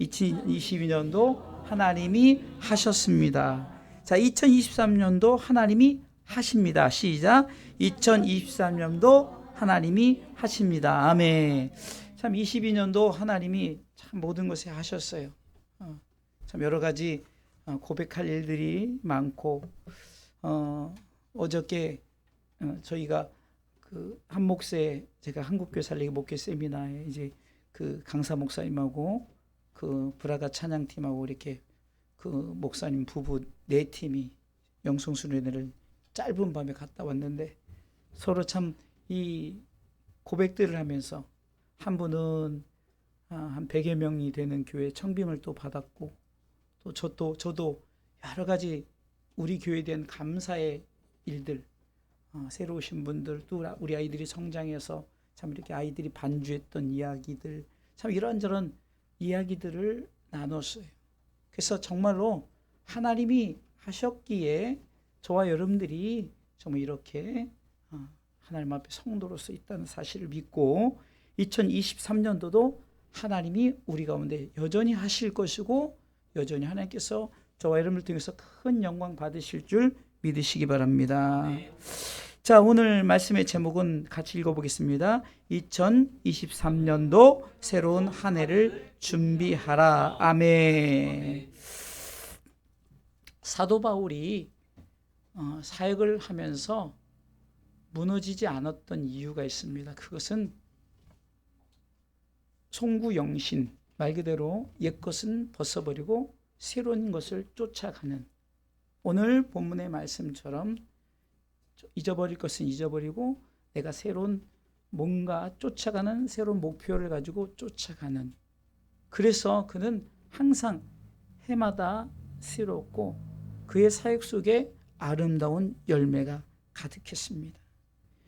2022년도 하나님이 하셨습니다. 자, 2023년도 하나님이 하십니다. 시작. 2023년도 하나님이 하십니다. 아멘. 참 22년도 하나님이 참 모든 것에 하셨어요. 어, 참 여러 가지 어, 고백할 일들이 많고 어, 어저께 어, 저희가 그 한목세 제가 한국교회 살리기 목회 세미나에 이제 그 강사 목사님하고 그 브라가 찬양팀하고 이렇게 그 목사님 부부 네 팀이 영성순례를 짧은 밤에 갔다 왔는데 서로 참 이 고백들을 하면서 한 분은 아, 한 100여 명이 되는 교회 청빙을 또 받았고 또 저도 저도 여러 가지 우리 교회에 대한 감사의 일들 어, 새로 오신 분들 또 우리 아이들이 성장해서 참 이렇게 아이들이 반주했던 이야기들 참 이런저런 이야기들을 나눴어요. 그래서 정말로 하나님이 하셨기에 저와 여러분들이 정말 이렇게 어, 하나님 앞에 성도로서 있다는 사실을 믿고 2023년도도 하나님이 우리 가운데 여전히 하실 것이고 여전히 하나님께서 저와 여러분을 통해서 큰 영광 받으실 줄 믿으시기 바랍니다. 자, 오늘 말씀의 제목은 같이 읽어보겠습니다. 2023년도 새로운 한 해를 준비하라. 아멘. 사도 바울이 어, 사역을 하면서 무너지지 않았던 이유가 있습니다. 그것은 송구영신 말 그대로 옛 것은 벗어버리고 새로운 것을 쫓아가는 오늘 본문의 말씀처럼 잊어버릴 것은 잊어버리고 내가 새로운 뭔가 쫓아가는 새로운 목표를 가지고 쫓아가는 그래서 그는 항상 해마다 새롭고 그의 사역 속에 아름다운 열매가 가득했습니다.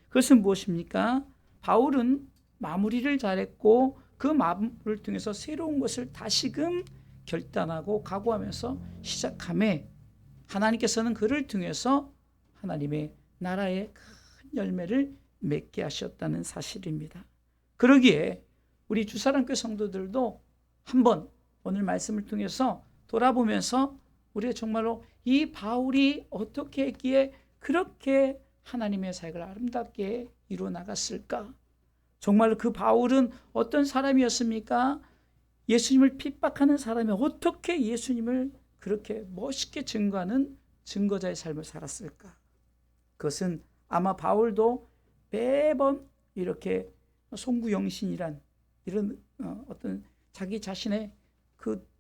그것은 무엇입니까? 바울은 마무리를 잘했고 그 마무리를 통해서 새로운 것을 다시금 결단하고 각오하면서 시작함에 하나님께서는 그를 통해서 하나님의 나라의 큰 열매를 맺게 하셨다는 사실입니다. 그러기에 우리 주사랑교 성도들도 한번 오늘 말씀을 통해서 돌아보면서 우리가 정말로 이 바울이 어떻게 했기에 그렇게 하나님의 사역을 아름답게 이루어 나갔을까? 정말 그 바울은 어떤 사람이었습니까? 예수님을 핍박하는 사람이 어떻게 예수님을 그렇게 멋있게 증거하는 증거자의 삶을 살았을까? 그것은 아마 바울도 매번 이렇게 송구영신이란 이런 어, 어떤 자기 자신의 그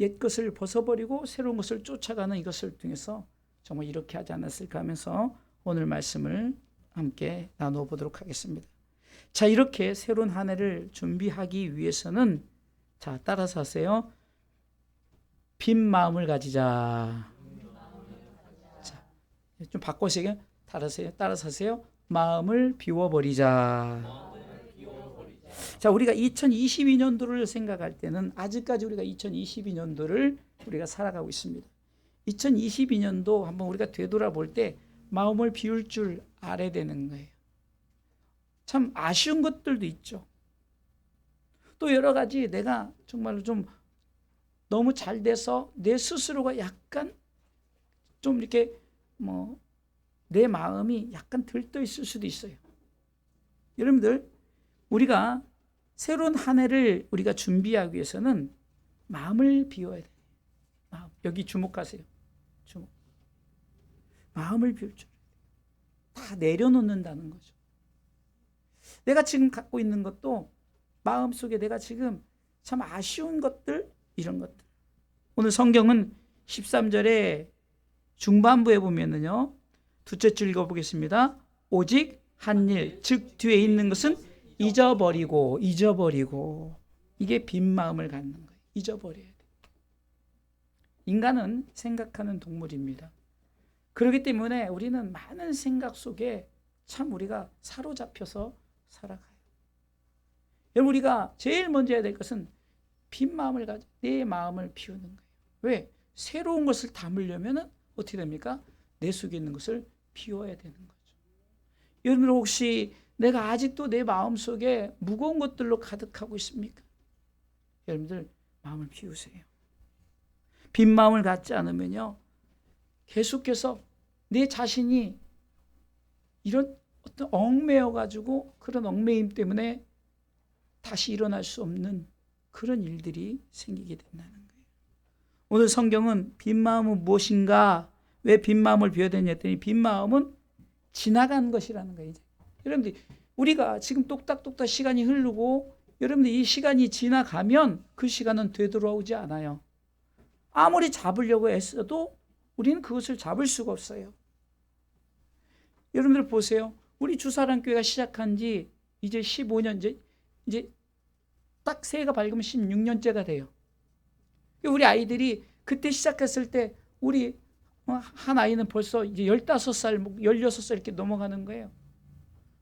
옛 것을 벗어버리고 새로운 것을 쫓아가는 이것을 통해서 정말 이렇게 하지 않았을까 하면서 오늘 말씀을 함께 나누어 보도록 하겠습니다. 자, 이렇게 새로운 한 해를 준비하기 위해서는 자, 따라서 하세요. 빈 마음을 가지자. 자, 좀 바꿔세요. 따라서요. 따라서 하세요. 마음을 비워버리자. 자, 우리가 2022년도를 생각할 때는 아직까지 우리가 2022년도를 우리가 살아가고 있습니다. 2022년도 한번 우리가 되돌아볼 때 마음을 비울 줄 알아야 되는 거예요. 참 아쉬운 것들도 있죠. 또 여러 가지 내가 정말로 좀 너무 잘 돼서 내 스스로가 약간 좀 이렇게 뭐 내 마음이 약간 들떠 있을 수도 있어요. 여러분들 우리가 새로운 한 해를 우리가 준비하기 위해서는 마음을 비워야 돼요. 마음. 여기 주목하세요. 주목. 마음을 비울 줄. 다 내려놓는다는 거죠. 내가 지금 갖고 있는 것도 마음 속에 내가 지금 참 아쉬운 것들, 이런 것들. 오늘 성경은 13절에 중반부에 보면은요, 두째 줄 읽어보겠습니다. 오직 한 일, 즉 뒤에 있는 것은 잊어버리고, 잊어버리고, 이게 빈 마음을 갖는 거예요. 잊어버려야 돼. 인간은 생각하는 동물입니다. 그렇기 때문에 우리는 많은 생각 속에 참 우리가 사로잡혀서 살아가요. 여러분 우리가 제일 먼저 해야 될 것은 빈 마음을 가져 내 마음을 비우는 거예요. 왜? 새로운 것을 담으려면은 어떻게 됩니까? 내 속에 있는 것을 비워야 되는 거죠. 여러분 혹시 내가 아직도 내 마음 속에 무거운 것들로 가득하고 있습니까? 여러분들 마음을 비우세요. 빈 마음을 갖지 않으면요. 계속해서 내 자신이 이런 어떤 얽매여 가지고 그런 얽매임 때문에 다시 일어날 수 없는 그런 일들이 생기게 된다는 거예요. 오늘 성경은 빈 마음은 무엇인가? 왜 빈 마음을 비워야 되냐 했더니 빈 마음은 지나간 것이라는 거예요. 이제. 여러분들 우리가 지금 똑딱똑딱 시간이 흐르고 여러분들 이 시간이 지나가면 그 시간은 되돌아오지 않아요. 아무리 잡으려고 애써도 우리는 그것을 잡을 수가 없어요. 여러분들 보세요. 우리 주사랑 교회가 시작한 지 이제 15년 이제 이제 딱 새해가 밝으면 16년째가 돼요. 우리 아이들이 그때 시작했을 때 우리 어, 한 아이는 벌써 이제 15살, 16살 이렇게 넘어가는 거예요.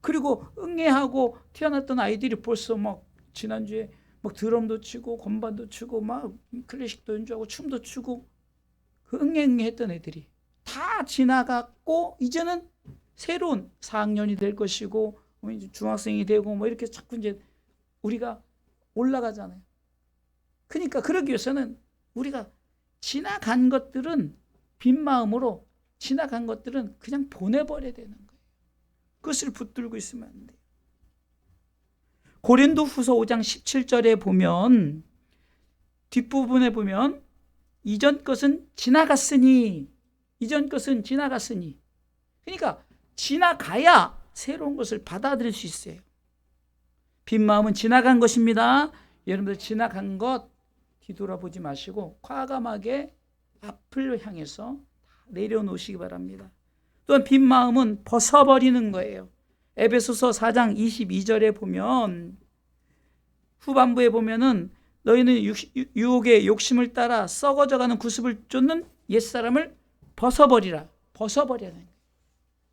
그리고 응애하고 태어났던 아이들이 벌써 막 지난주에 막 드럼도 치고 건반도 치고 막 클래식도 연주하고 춤도 추고 그 응애응애 했던 애들이 다 지나갔고 이제는 새로운 4학년이 될 것이고 뭐 중학생이 되고 뭐 이렇게 자꾸 이제 우리가 올라가잖아요. 그러니까 그러기 위해서는 우리가 지나간 것들은 빈 마음으로 지나간 것들은 그냥 보내버려야 되는 거예요. 그것을 붙들고 있으면 안 돼요. 고린도 후서 5장 17절에 보면 뒷부분에 보면 이전 것은 지나갔으니 이전 것은 지나갔으니 그러니까 지나가야 새로운 것을 받아들일 수 있어요. 빈 마음은 지나간 것입니다. 여러분들 지나간 것 뒤돌아보지 마시고 과감하게 앞을 향해서 내려놓으시기 바랍니다. 또한 빈 마음은 벗어버리는 거예요. 에베소서 4장 22절에 보면 후반부에 보면은 너희는 유혹의 욕심을 따라 썩어져가는 구습을 쫓는 옛사람을 벗어버리라. 거예요.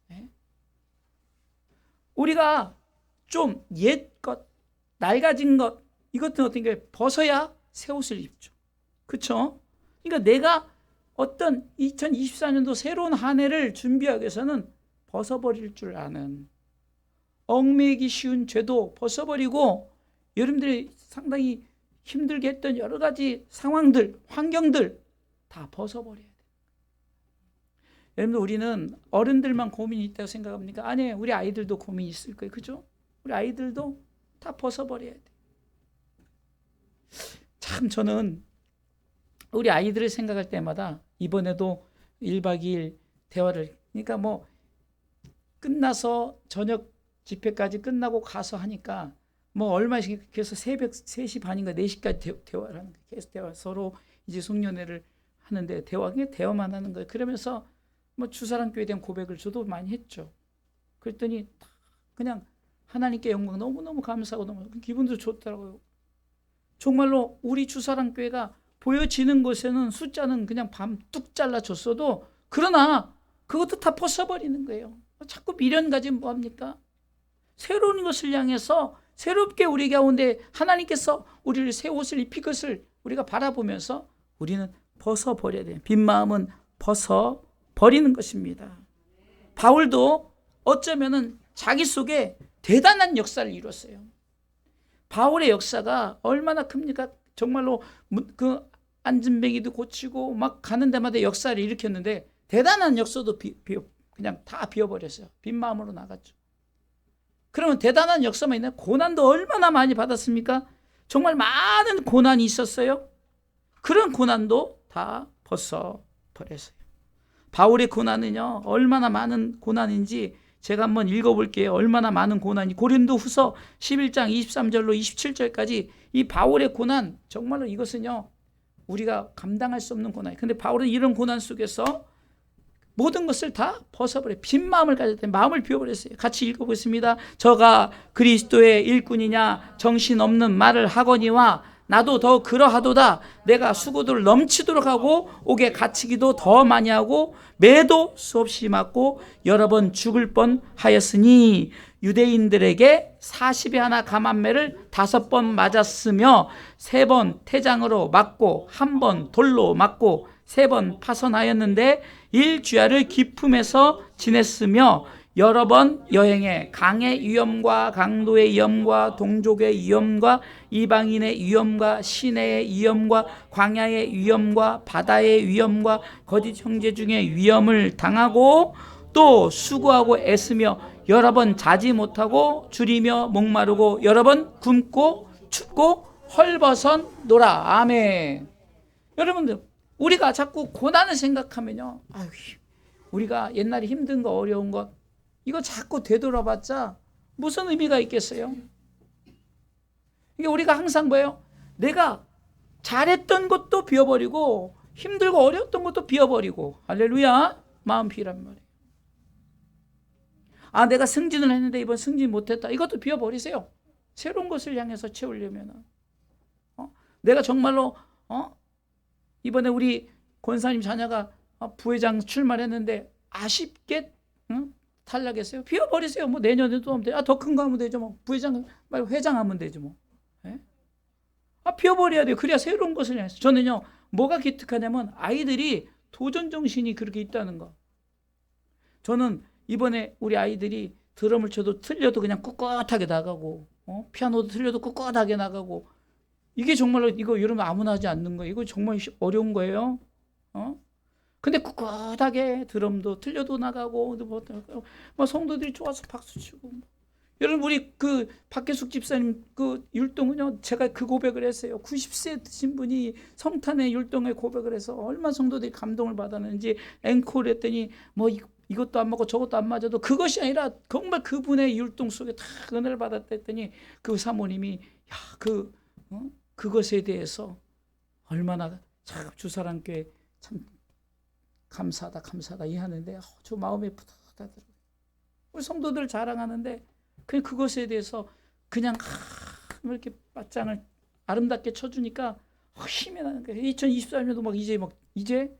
네? 우리가 좀 옛 것, 낡아진 것, 이것들은 어떤 게 벗어야 새 옷을 입죠. 그쵸? 그러니까 내가 어떤 2024년도 새로운 한 해를 준비하기 위해서는 벗어버릴 줄 아는 얽매이기 쉬운 죄도 벗어버리고 여러분들이 상당히 힘들게 했던 여러 가지 상황들, 환경들 다 벗어버려야 돼요. 여러분들 우리는 어른들만 고민이 있다고 생각합니까? 아니에요. 우리 아이들도 고민이 있을 거예요. 그죠? 우리 아이들도 다 벗어버려야 돼. 참 저는 우리 아이들을 생각할 때마다 이번에도 1박 2일 대화를 그러니까 뭐 끝나서 저녁 집회까지 끝나고 가서 하니까 뭐 얼마씩 그래서 새벽 3시 반인가 4시까지 대, 화를 하는 거예요. 계속 대화 서로 이제 송년회를 하는데 대화 그냥 대화만 하는 거예요. 그러면서 뭐 주사랑 교회에 대한 고백을 저도 많이 했죠. 그랬더니 그냥 하나님께 영광 너무너무 감사하고 너무 기분도 좋더라고요. 정말로 우리 주사랑 교회가 보여지는 곳에는 숫자는 그냥 밤 뚝 잘라줬어도 그러나 그것도 다 벗어버리는 거예요. 자꾸 미련 가지면 뭐합니까? 새로운 것을 향해서 새롭게 우리 가운데 하나님께서 우리를 새 옷을 입힐 것을 우리가 바라보면서 우리는 벗어버려야 돼요. 빈 마음은 벗어버리는 것입니다. 바울도 어쩌면은 자기 속에 대단한 역사를 이뤘어요. 바울의 역사가 얼마나 큽니까? 정말로 그 안진뱅이도 고치고 막 가는 데마다 역사를 일으켰는데 대단한 역사도 비, 비, 그냥 다 비워버렸어요. 빈 마음으로 나갔죠. 그러면 대단한 역사만 있나요? 고난도 얼마나 많이 받았습니까? 정말 많은 고난이 있었어요. 그런 고난도 다 벗어 버렸어요. 바울의 고난은요, 얼마나 많은 고난인지 제가 한번 읽어볼게요. 얼마나 많은 고난이. 고린도 후서 11장 23절로 27절까지 이 바울의 고난, 정말로 이것은요, 우리가 감당할 수 없는 고난이에요. 근데 바울은 이런 고난 속에서 모든 것을 다 벗어버려 빈 마음을 가졌대 마음을 비워버렸어요. 같이 읽어보겠습니다. 저가 그리스도의 일꾼이냐 정신없는 말을 하거니와 나도 더 그러하도다. 내가 수고들 넘치도록 하고 옥에 갇히기도 더 많이 하고 매도 수없이 맞고 여러 번 죽을 뻔 하였으니 유대인들에게 40에 하나 감한매를 다섯 번 맞았으며 세 번 태장으로 맞고 한 번 돌로 맞고 세 번 파선하였는데 일주야를 기품에서 지냈으며 여러 번 여행해 강의 위험과 강도의 위험과 동족의 위험과 이방인의 위험과 시내의 위험과 광야의 위험과 바다의 위험과 거짓 형제 중에 위험을 당하고 또 수고하고 애쓰며 여러 번 자지 못하고 줄이며 목마르고 여러 번 굶고 춥고 헐벗은 노라 아멘 여러분들 우리가 자꾸 고난을 생각하면요 아유 우리가 옛날에 힘든 거 어려운 것 이거 자꾸 되돌아봤자 무슨 의미가 있겠어요? 이게 우리가 항상 뭐예요? 내가 잘했던 것도 비워버리고 힘들고 어려웠던 것도 비워버리고 할렐루야 마음 비란 말이에요. 아 내가 승진을 했는데 이번 승진 못했다 이것도 비워버리세요. 새로운 것을 향해서 채우려면 어? 내가 정말로 어? 이번에 우리 권사님 자녀가 어, 부회장 출마했는데 아쉽게 응? 탈락했어요. 비워버리세요. 뭐 내년에도 하면 돼. 아 더 큰 거 하면 되죠. 뭐 부회장 말고 회장 하면 되죠. 뭐. 예? 아 비워버려야 돼요. 그래야 새로운 것을 향해서. 저는요 뭐가 기특하냐면 아이들이 도전 정신이 그렇게 있다는 거. 저는 이번에 우리 아이들이 드럼을 쳐도 틀려도 그냥 꿋꿋하게 나가고 어? 피아노도 틀려도 꿋꿋하게 나가고 이게 정말로 이거 여러분 아무나 하지 않는 거예요. 이거 정말 어려운 거예요. 어? 근데 꿋꿋하게 드럼도 틀려도 나가고 뭐, 뭐 성도들이 좋아서 박수 치고 여러분 우리 그 박계숙 집사님 그 율동은요 제가 그 고백을 했어요 90세 드신 분이 성탄의 율동에 고백을 해서 얼마 성도들이 감동을 받았는지 앵콜 했더니 뭐 이, 이것도 안 먹고 저것도 안 맞아도 그것이 아니라 정말 그분의 율동 속에 다 은혜를 받았다 했더니 그 사모님이 야 그 어? 그것에 대해서 얼마나 참 주사랑교회 참 감사하다 감사하다 이해하는데 어, 저 마음이 뿌듯하더라고요. 우리 성도들 자랑하는데 그냥 그것에 대해서 그냥 하, 뭐 이렇게 맞장을 아름답게 쳐주니까 어, 힘이 나는 거예요. 2024년도 막 이제 막 이제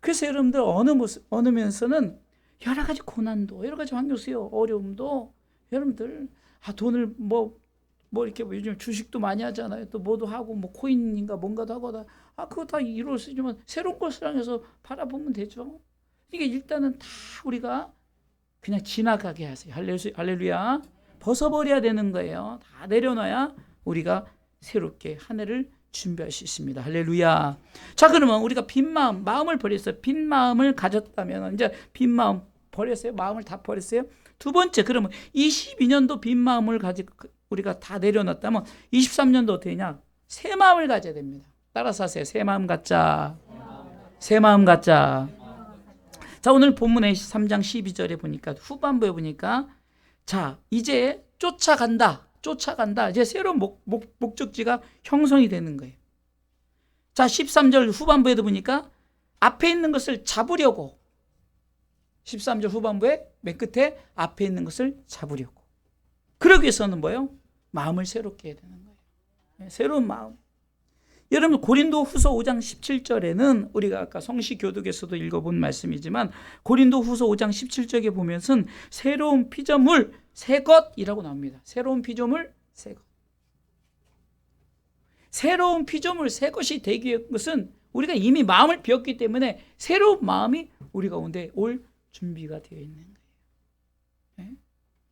그래서 여러분들 어느 모습 어느 면에서는 여러 가지 고난도 여러 가지 환경 속의 어려움도 여러분들 아 돈을 뭐뭐 이렇게 뭐 요즘 주식도 많이 하잖아요. 또 뭐도 하고 뭐 코인인가 뭔가도 다 아, 그거 다 이룰 수 있지만 새로운 것을 향해서 바라보면 되죠. 이게 일단은 다 우리가 그냥 지나가게 하세요. 할렐루야. 벗어버려야 되는 거예요. 다 내려놔야 우리가 새롭게 한 해를 준비할 수 있습니다. 할렐루야. 자, 그러면 우리가 빈 마음, 마음을 버렸어요. 빈 마음을 가졌다면 이제 빈 마음 버렸어요. 마음을 다 버렸어요. 두 번째, 그러면 22년도 빈 마음을 가지 우리가 다 내려놨다면 23년도 어떻게 되냐? 새 마음을 가져야 됩니다. 따라서 하세요. 새 마음 갖자. 새 마음 갖자. 자, 오늘 본문의 3장 12절에 보니까 후반부에 보니까 자, 이제 쫓아간다. 쫓아간다. 이제 새로운 목, 목, 목적지가 형성이 되는 거예요. 자, 13절 후반부에도 보니까 앞에 있는 것을 잡으려고 13절 후반부에 맨 끝에 앞에 있는 것을 잡으려고. 그러기 위해서는 뭐예요? 마음을 새롭게 해야 되는 거예요. 네, 새로운 마음. 여러분 고린도 후서 5장 17절에는 우리가 아까 성시 교독에서도 읽어본 말씀이지만 고린도 후서 5장 17절에 보면은 새로운 피조물 새 것이라고 나옵니다. 새로운 피조물 새 것. 새로운 피조물 새 것이 되기 위한 것은 우리가 이미 마음을 비웠기 때문에 새로운 마음이 우리 가운데 올 준비가 되어 있는 거예요. 네?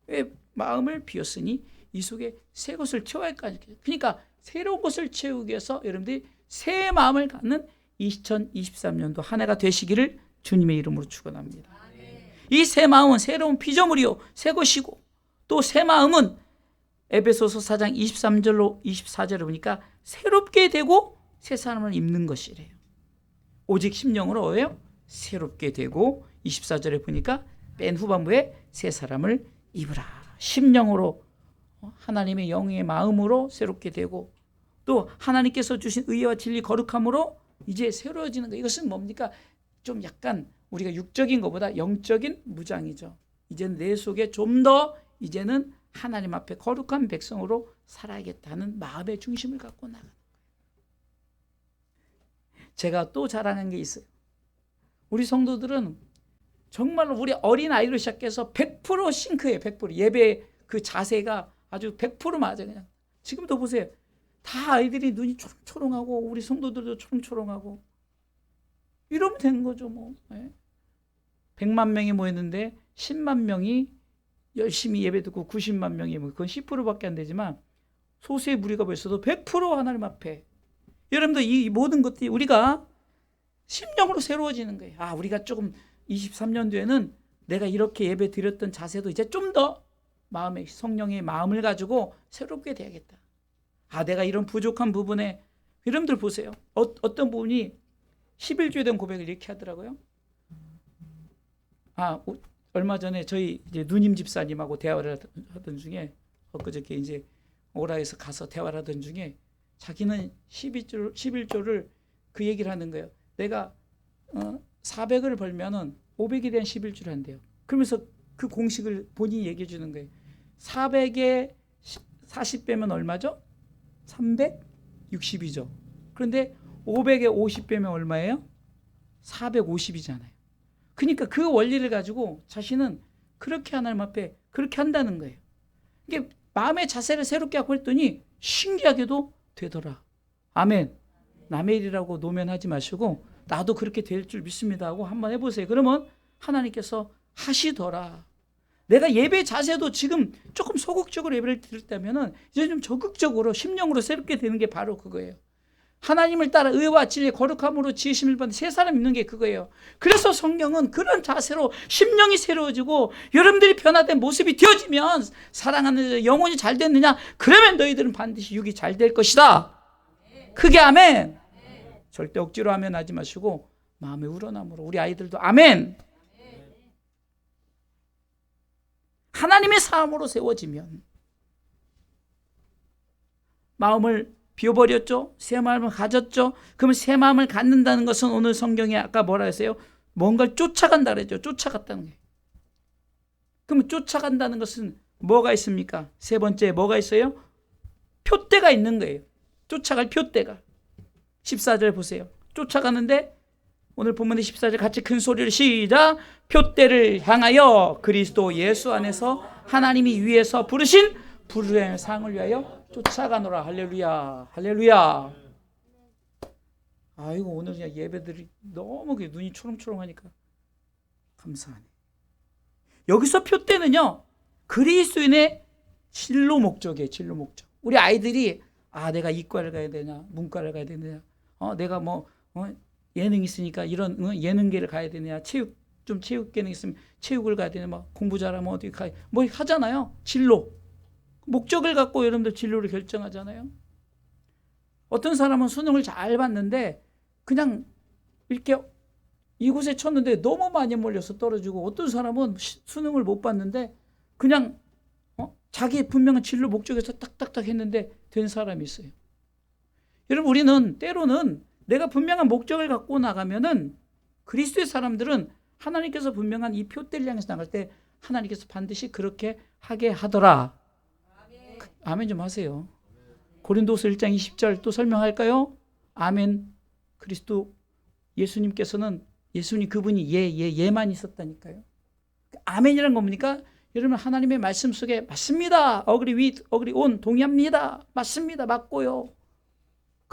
왜 마음을 비웠으니 이 속에 새 것을 채워야 할까? 그러니까 새로운 것을 채우기 위해서 여러분들이 새 마음을 갖는 2023년도 한 해가 되시기를 주님의 이름으로 축원합니다. 이 새 마음은 새로운 피조물이요 새 것이고 또 새 마음은 에베소서 4장 23절로 24절을 보니까 새롭게 되고 새 사람을 입는 것이래요. 오직 심령으로 왜요? 새롭게 되고 24절에 보니까 맨 후반부에 새 사람을 입으라. 심령으로 하나님의 영의 마음으로 새롭게 되고 또 하나님께서 주신 의와 진리 거룩함으로 이제 새로워지는 거. 이것은 뭡니까? 좀 약간 우리가 육적인 것보다 영적인 무장이죠. 이제는 내 속에 좀 더 이제는 하나님 앞에 거룩한 백성으로 살아야겠다는 마음의 중심을 갖고 나가는 거예요. 제가 또 자랑한 게 있어요. 우리 성도들은 정말로 우리 어린 아이로 시작해서 100% 싱크예요. 100% 예배 그 자세가 아주 100% 맞아요. 그냥 지금도 보세요. 다 아이들이 눈이 초롱초롱하고 우리 성도들도 초롱초롱하고 이러면 되는 거죠 뭐. 예. 100만 명이 모였는데 10만 명이 열심히 예배 듣고 90만 명이 뭐 그건 10%밖에 안 되지만 소수의 무리가 벌써도 100% 하나님 앞에 여러분들 이 모든 것들이 우리가 심령으로 새로워지는 거예요. 아, 우리가 조금 23년도에는 내가 이렇게 예배 드렸던 자세도 이제 좀 더 마음의 성령의 마음을 가지고 새롭게 돼야겠다. 아, 내가 이런 부족한 부분에 여러분들 보세요. 어, 어떤 부분이 11주에 대한 고백을 이렇게 하더라고요. 아, 오- 얼마 전에 저희 이제 누님 집사님하고 대화를 하던 중에 엊그저께 이제 오라에서 가서 대화를 하던 중에 자기는 12조 11조를 그 얘기를 하는 거예요. 내가 어, 400을 벌면은 500에 대한 11조를 한대요. 그러면서 그 공식을 본인이 얘기해 주는 거예요. 400에 40 빼면 얼마죠? 360이죠. 그런데 500에 50 빼면 얼마예요? 450이잖아요. 그러니까 그 원리를 가지고 자신은 그렇게 하나님 앞에 그렇게 한다는 거예요. 이게 마음의 자세를 새롭게 하고 했더니 신기하게도 되더라. 아멘. 남의 일이라고 노면하지 마시고 나도 그렇게 될 줄 믿습니다 하고 한번 해보세요. 그러면 하나님께서 하시더라. 내가 예배 자세도 지금 조금 소극적으로 예배를 드렸다면은 이제 좀 적극적으로 심령으로 새롭게 되는 게 바로 그거예요. 하나님을 따라 의와 진리 거룩함으로 지으심을 받는 새 사람 있는 게 그거예요. 그래서 성령은 그런 자세로 심령이 새로워지고 여러분들이 변화된 모습이 되어지면 사랑하는 영혼이 잘 됐느냐? 그러면 너희들은 반드시 육이 잘 될 것이다. 크게 아멘. 절대 억지로 하면 하지 마시고 마음의 우러남으로 우리 아이들도 아멘. 하나님의 삶으로 세워지면 마음을 비워버렸죠. 새 마음을 가졌죠. 그러면 새 마음을 갖는다는 것은 오늘 성경에 아까 뭐라 했어요? 뭔가를 쫓아간다 그랬죠. 쫓아갔다는 게. 그러면 쫓아간다는 것은 뭐가 있습니까? 세 번째 뭐가 있어요? 표대가 있는 거예요. 쫓아갈 표대가. 14절 보세요. 쫓아가는데 오늘 본문의 14절 같이 큰 소리를 시작. 표대를 향하여 그리스도 예수 안에서 하나님이 위에서 부르신 부르의 상을 위하여 쫓아가노라. 할렐루야. 할렐루야. 아이고 오늘 그냥 예배들이 너무 눈이 초롱초롱하니까 감사하네. 여기서 표대는요. 그리스도인의 진로 목적이에요. 진로 목적. 우리 아이들이 아 내가 이과를 가야 되냐 문과를 가야 되느냐 어 내가 뭐 어, 예능 있으니까 이런 어, 예능계를 가야 되느냐 체육 좀 체육 계능 있으면 체육을 가야 되냐 막 공부 잘하면 어디 가 뭐 하잖아요 진로 목적을 갖고 여러분들 진로를 결정하잖아요 어떤 사람은 수능을 잘 봤는데 그냥 이렇게 이곳에 쳤는데 너무 많이 몰려서 떨어지고 어떤 사람은 시- 수능을 못 봤는데 그냥 어? 자기 분명한 진로 목적에서 딱딱딱 했는데 된 사람이 있어요. 여러분 우리는 때로는 내가 분명한 목적을 갖고 나가면은 그리스도의 사람들은 하나님께서 분명한 이 표대를 향해서 나갈 때 하나님께서 반드시 그렇게 하게 하더라. 그- 아멘 좀 하세요. 고린도서 1장 20절 또 설명할까요? 아멘. 그리스도 예수님께서는 예수님 그분이 예, 예, 예만 있었다니까요. 아멘이란 겁니까? 여러분 하나님의 말씀 속에 맞습니다. 어그리 위, 어그리 온 동의합니다. 맞습니다. 맞고요.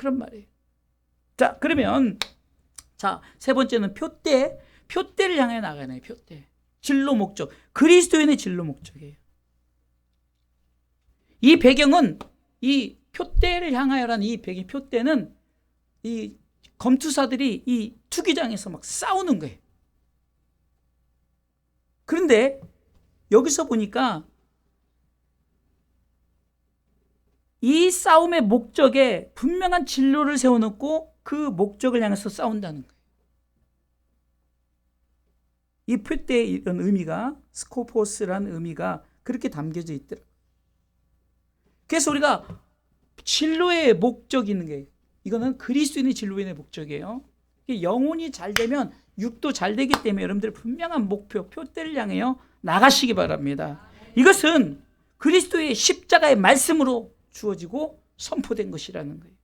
그런 말이에요. 자 그러면 자 세 번째는 표대, 표대를 향해 나가네. 표대. 진로 목적. 그리스도인의 진로 목적이에요. 이 배경은 이 표대를 향하여라는 이 배경 표대는 이 검투사들이 이 투기장에서 막 싸우는 거예요. 그런데 여기서 보니까 이 싸움의 목적에 분명한 진로를 세워놓고 그 목적을 향해서 싸운다는 거예요. 이 표대의 이런 의미가 스코포스라는 의미가 그렇게 담겨져 있더라고요. 그래서 우리가 진로의 목적이 있는 게 이거는 그리스도인의 진로인의 목적이에요. 영혼이 잘 되면 육도 잘 되기 때문에 여러분들 분명한 목표, 표대를 향해요 나가시기 바랍니다. 이것은 그리스도의 십자가의 말씀으로 주어지고 선포된 것이라는 거예요.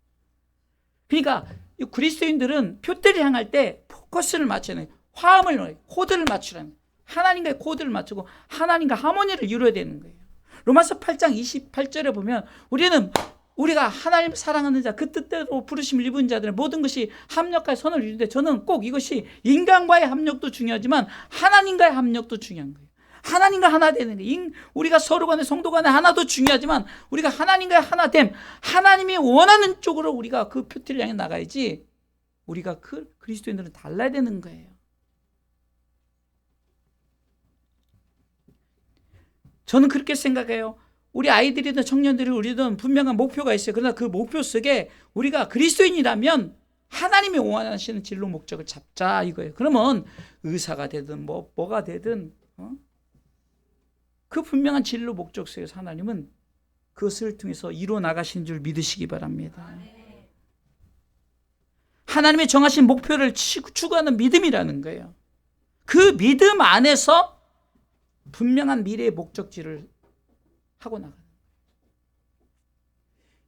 그러니까 이 그리스도인들은 표대를 향할 때 포커스를 맞추는 화음을 코드를 맞추라는 거예요. 하나님과의 코드를 맞추고 하나님과 하모니를 이루어야 되는 거예요. 로마서 8장 28절에 보면 우리는 우리가 하나님 사랑하는 자 그 뜻대로 부르심을 입은 자들은 모든 것이 합력하여 선을 이루는데 저는 꼭 이것이 인간과의 합력도 중요하지만 하나님과의 합력도 중요한 거예요. 하나님과 하나 되는 거. 우리가 서로 간에 성도 간에 하나도 중요하지만 우리가 하나님과 하나 됨. 하나님이 원하는 쪽으로 우리가 그 표티를 향해 나가야지. 우리가 그 그리스도인들은 달라야 되는 거예요. 저는 그렇게 생각해요. 우리 아이들이든 청년들이 우리든 분명한 목표가 있어요. 그러나 그 목표 속에 우리가 그리스도인이라면 하나님이 원하시는 진로 목적을 잡자 이거예요. 그러면 의사가 되든 뭐 뭐가 되든 어? 그 분명한 진로 목적 속에서 하나님은 그것을 통해서 이루어 나가신 줄 믿으시기 바랍니다. 하나님의 정하신 목표를 추구하는 믿음이라는 거예요. 그 믿음 안에서 분명한 미래의 목적지를 하고 나가는 거예요.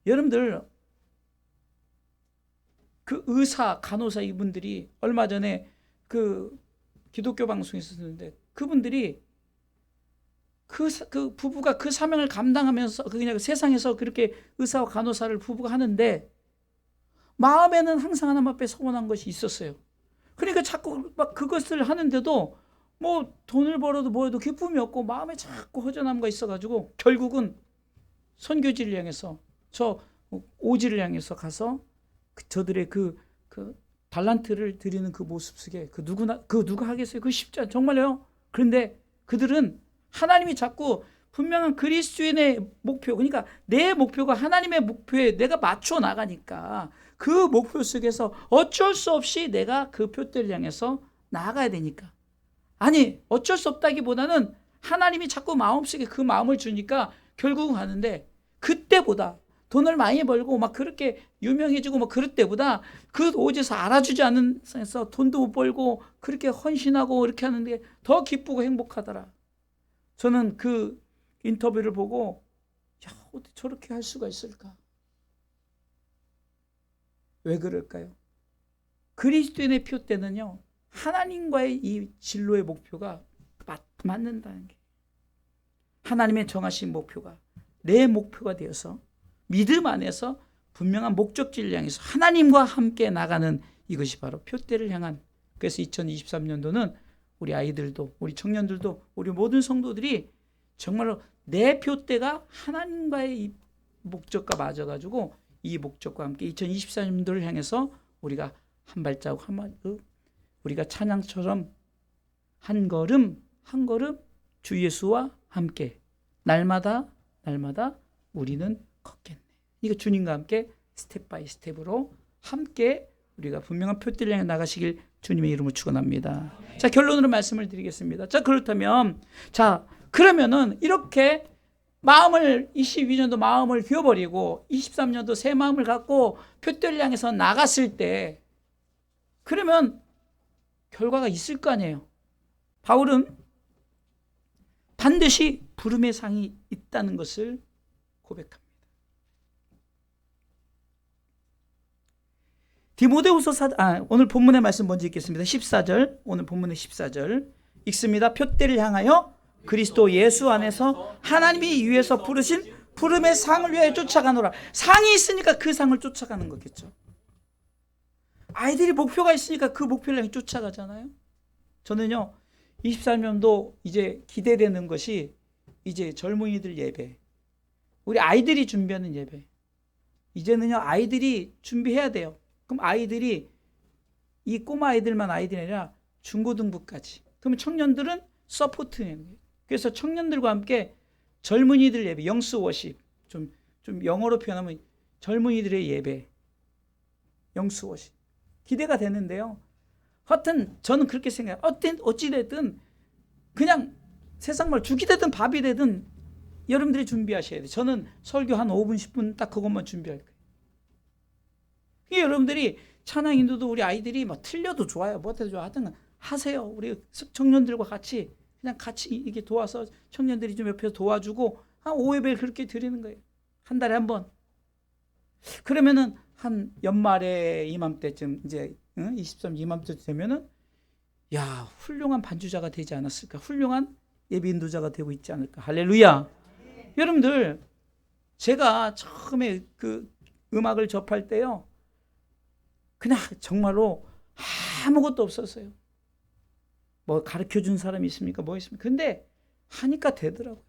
여러분들 그 의사, 간호사 이분들이 얼마 전에 그 기독교 방송에서 듣는데 그분들이 그, 그 부부가 그 사명을 감당하면서 그냥 그 세상에서 그렇게 의사와 간호사를 부부가 하는데 마음에는 항상 하나님 앞에 서원한 것이 있었어요. 그러니까 자꾸 막 그것을 하는데도 뭐 돈을 벌어도 뭐해도 기쁨이 없고 마음에 자꾸 허전함과 있어가지고 결국은 선교지를 향해서 저 오지를 향해서 가서 그 저들의 그, 그 달란트를 드리는 그 모습 속에 그 누구나 그 누가 하겠어요? 그 쉽지 않 정말요. 그런데 그들은 하나님이 자꾸 분명한 그리스도인의 목표 그러니까 내 목표가 하나님의 목표에 내가 맞춰 나가니까 그 목표 속에서 어쩔 수 없이 내가 그 표대를 향해서 나아가야 되니까 아니 어쩔 수 없다기보다는 하나님이 자꾸 마음속에 그 마음을 주니까 결국은 가는데 그때보다 돈을 많이 벌고 막 그렇게 유명해지고 뭐 그럴 때보다 그 오지에서 알아주지 않는 상에서 돈도 못 벌고 그렇게 헌신하고 이렇게 하는데 더 기쁘고 행복하더라. 저는 그 인터뷰를 보고 야 어떻게 저렇게 할 수가 있을까? 왜 그럴까요? 그리스도인의 표 때는요 하나님과의 이 진로의 목표가 맞, 맞는다는 게 하나님의 정하신 목표가 내 목표가 되어서 믿음 안에서 분명한 목적지를 향해서 하나님과 함께 나가는 이것이 바로 표대를 향한 그래서 2023년도는 우리 아이들도 우리 청년들도 우리 모든 성도들이 정말로 내 표대가 하나님과의 이 목적과 맞아가지고 이 목적과 함께 2024년도를 향해서 우리가 한 발자국 한 발자국 우리가 찬양처럼 한 걸음 한 걸음 주 예수와 함께 날마다 날마다 우리는 걷겠네. 이거 주님과 함께 스텝 바이 스텝으로 함께 우리가 분명한 표대를 향해 나가시길 주님의 이름으로 축원합니다. 자 결론으로 말씀을 드리겠습니다. 자 그렇다면 자 그러면은 이렇게 마음을 22년도 마음을 비워버리고 23년도 새 마음을 갖고 표대를 향해서 나갔을 때 그러면 결과가 있을 거 아니에요. 바울은 반드시 부름의 상이 있다는 것을 고백합니다. 디모데후서 사 아, 오늘 본문의 말씀 먼저 읽겠습니다. 14절. 오늘 본문의 14절. 읽습니다. 표대를 향하여 그리스도 예수 안에서 하나님이 위에서 부르신 부름의 상을 위하여 쫓아가노라. 상이 있으니까 그 상을 쫓아가는 거겠죠. 아이들이 목표가 있으니까 그 목표를 향해 쫓아가잖아요. 저는요. 24년도 이제 기대되는 것이 이제 젊은이들 예배. 우리 아이들이 준비하는 예배. 이제는요. 아이들이 준비해야 돼요. 그럼 아이들이 이 꼬마 아이들만 아이들이 아니라 중고등부까지. 그러면 청년들은 서포트예요. 그래서 청년들과 함께 젊은이들 예배, 영스 워십. 좀, 좀 영어로 표현하면 젊은이들의 예배. 영스 워십. 기대가 되는데요. 하여튼 저는 그렇게 생각해요. 어떤 어찌됐든 그냥 세상 말 죽이 되든 밥이 되든 여러분들이 준비하셔야 돼요. 저는 설교 한 5분, 10분 딱 그것만 준비할 거예요. 여러분들이 찬양 인도도 우리 아이들이 뭐 틀려도 좋아요. 뭐해도 좋아. 하여튼 하세요. 우리 청년들과 같이 그냥 같이 이게 도와서 청년들이 좀 옆에서 도와주고 한 5회별 그렇게 드리는 거예요. 한 달에 한 번. 그러면은 한 연말에 이맘때쯤 이제 응? 23 이맘때 되면은 야 훌륭한 반주자가 되지 않았을까? 훌륭한 예비 인도자가 되고 있지 않을까? 할렐루야. 네. 여러분들 제가 처음에 그 음악을 접할 때요. 그냥 정말로 아무것도 없었어요. 뭐 가르쳐 준 사람이 있습니까? 뭐 있습니까? 근데 하니까 되더라고요.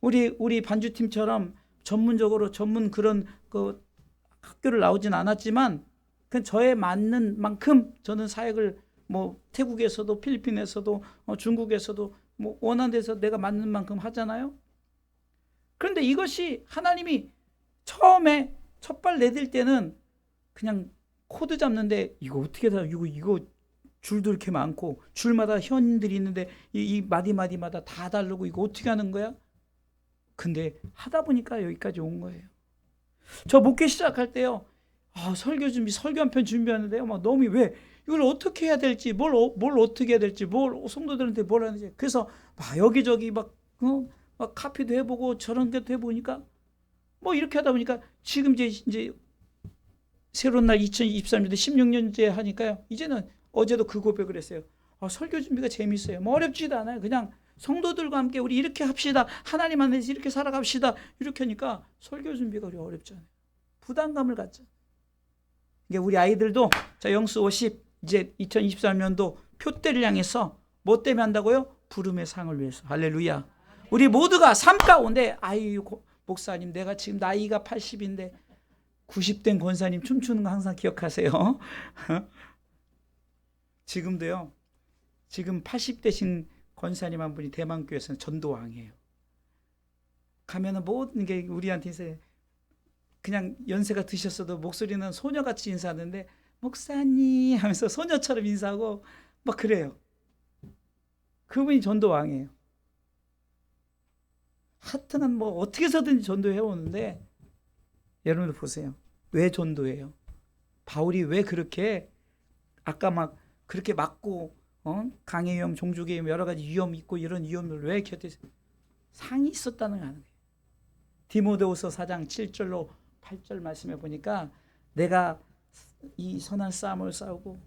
우리 우리 반주팀처럼 전문적으로 전문 그런 그 학교를 나오진 않았지만 그 저에 맞는 만큼 저는 사역을 뭐 태국에서도 필리핀에서도 어, 중국에서도 뭐 원하는 데서 내가 맞는 만큼 하잖아요. 그런데 이것이 하나님이 처음에 첫발 내딜 때는 그냥 코드 잡는데 이거 어떻게 다 이거 이거 줄도 이렇게 많고 줄마다 현들이 있는데 이, 이 마디 마디마다 다 다르고 이거 어떻게 하는 거야? 근데 하다 보니까 여기까지 온 거예요. 저 목회 시작할 때요. 아, 설교 준비, 설교 한 편 준비하는데요. 막 너무 왜 이걸 어떻게 해야 될지, 뭘, 어- 뭘 어떻게 해야 될지, 뭘 성도들한테 뭘 하는지. 그래서 막 여기저기 막, 어? 막 카피도 해보고 저런 것도 해보니까 뭐 이렇게 하다 보니까 지금 이제, 이제 새로운 날 2023년도 16년째 하니까요. 이제는 어제도 그 고백을 했어요. 아, 설교 준비가 재밌어요. 뭐 어렵지도 않아요. 그냥 성도들과 함께 우리 이렇게 합시다. 하나님 안에서 이렇게 살아갑시다. 이렇게 하니까 설교 준비가 우리 어렵지 않아요. 부담감을 갖죠. 이게 우리 아이들도 자 영수 50 이제 2023년도 표대를 향해서 뭐 때문에 한다고요? 부름의 상을 위해서. 할렐루야. 우리 모두가 삶 가운데 고- 목사님 내가 지금 나이가 80인데 90된 권사님 춤추는 거 항상 기억하세요. 지금도요. 지금 80대신 권사님 한 분이 대만교회에서는 전도왕이에요. 가면은 모든 게 우리한테 이제 그냥 연세가 드셨어도 목소리는 소녀같이 인사하는데 목사님 하면서 소녀처럼 인사하고 막 그래요. 그분이 전도왕이에요. 하여튼은 뭐 어떻게 해서든지 전도해 오는데 여러분들 보세요. 왜 전도해요? 바울이 왜 그렇게 아까 막 그렇게 맞고 어? 강의 위험, 종족의 위험, 여러 가지 위험 있고 이런 위험을 왜 곁에 상이 있었다는 거예요. 디모데후서 4장 7절로 8절 말씀해 보니까 내가 이 선한 싸움을 싸우고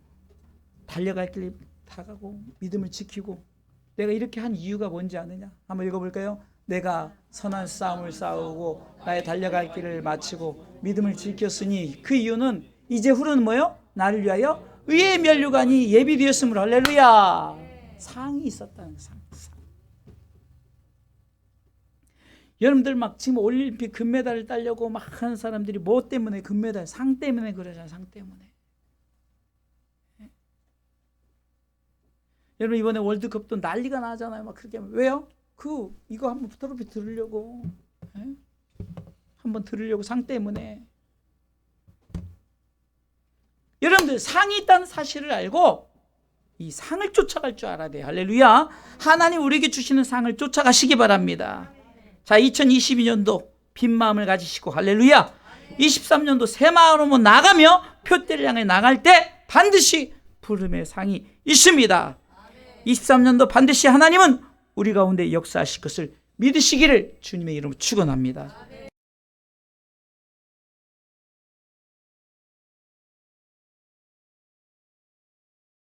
달려갈 길 다가고 믿음을 지키고 내가 이렇게 한 이유가 뭔지 아느냐? 한번 읽어볼까요? 내가 선한 싸움을 싸우고 나의 달려갈 길을 마치고 믿음을 지켰으니 그 이유는 이제 후로는 뭐요? 나를 위하여 의의 면류관이 예비되었으므로 할렐루야 상이 있었다는 상, 상. 여러분들 막 지금 올림픽 금메달을 따려고 막 하는 사람들이 뭐 때문에 금메달 상 때문에 그러잖아요 상 때문에 예? 여러분 이번에 월드컵도 난리가 나잖아요 막 그렇게 왜요? 그 이거 한번 트로피 들으려고 예? 한번 들으려고 상 때문에 여러분들 상이 있다는 사실을 알고 이 상을 쫓아갈 줄 알아야 돼요. 할렐루야. 하나님 우리에게 주시는 상을 쫓아가시기 바랍니다. 자, 2022년도 빈 마음을 가지시고 할렐루야. 23년도 새 마음으로 나가며 표대를 향해 나갈 때 반드시 부름의 상이 있습니다. 23년도 반드시 하나님은 우리 가운데 역사하실 것을 믿으시기를 주님의 이름으로 축원합니다.